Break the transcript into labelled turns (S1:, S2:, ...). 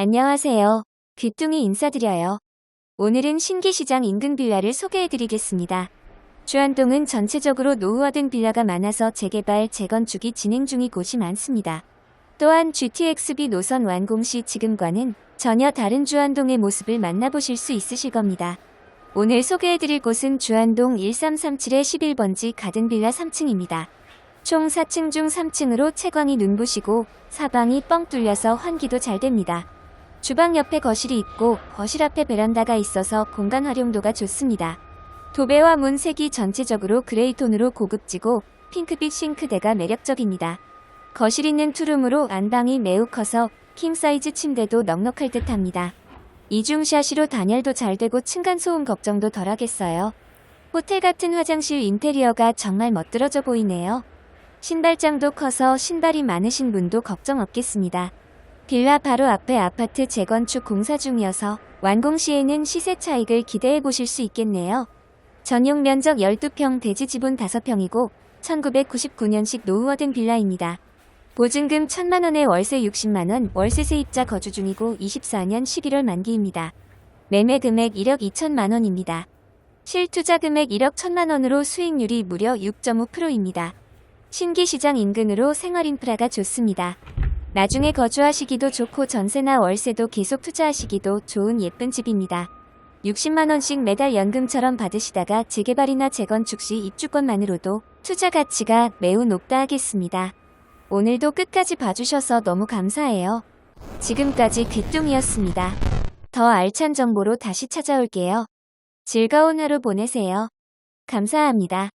S1: 안녕하세요. 귀뚱이 인사드려요. 오늘은 신기시장 인근 빌라를 소개해드리겠습니다. 주안동은 전체적으로 노후화된 빌라가 많아서 재개발, 재건축이 진행 중인 곳이 많습니다. 또한 GTX-B 노선 완공 시 지금과는 전혀 다른 주안동의 모습을 만나보실 수 있으실 겁니다. 오늘 소개해드릴 곳은 주안동 1337의 11번지 가든빌라 3층입니다. 총 4층 중 3층으로 채광이 눈부시고 사방이 뻥 뚫려서 환기도 잘 됩니다. 주방 옆에 거실이 있고 거실 앞에 베란다가 있어서 공간 활용도가 좋습니다. 도배와 문 색이 전체적으로 그레이 톤으로 고급지고 핑크빛 싱크대가 매력적입니다. 거실 있는 투룸으로 안방이 매우 커서 킹 사이즈 침대도 넉넉할 듯 합니다. 이중샤시로 단열도 잘 되고 층간 소음 걱정도 덜 하겠어요. 호텔 같은 화장실 인테리어가 정말 멋들어져 보이네요. 신발장도 커서 신발이 많으신 분도 걱정 없겠습니다. 빌라 바로 앞에 아파트 재건축 공사 중이어서 완공 시에는 시세 차익을 기대해 보실 수 있겠네요. 전용 면적 12평 대지 지분 5평이고 1999년식 노후화된 빌라입니다. 보증금 1천만원에 월세 60만원, 월세 세입자 거주 중이고 24년 11월 만기입니다. 매매 금액 1억 2천만원입니다. 실투자 금액 1억 1천만원으로 수익률이 무려 6.5%입니다. 신기 시장 인근으로 생활 인프라가 좋습니다. 나중에 거주하시기도 좋고 전세나 월세도 계속 투자하시기도 좋은 예쁜 집입니다. 60만원씩 매달 연금처럼 받으시다가 재개발이나 재건축 시 입주권만으로도 투자 가치가 매우 높다 하겠습니다. 오늘도 끝까지 봐주셔서 너무 감사해요. 지금까지 귀뚱이었습니다. 더 알찬 정보로 다시 찾아올게요. 즐거운 하루 보내세요. 감사합니다.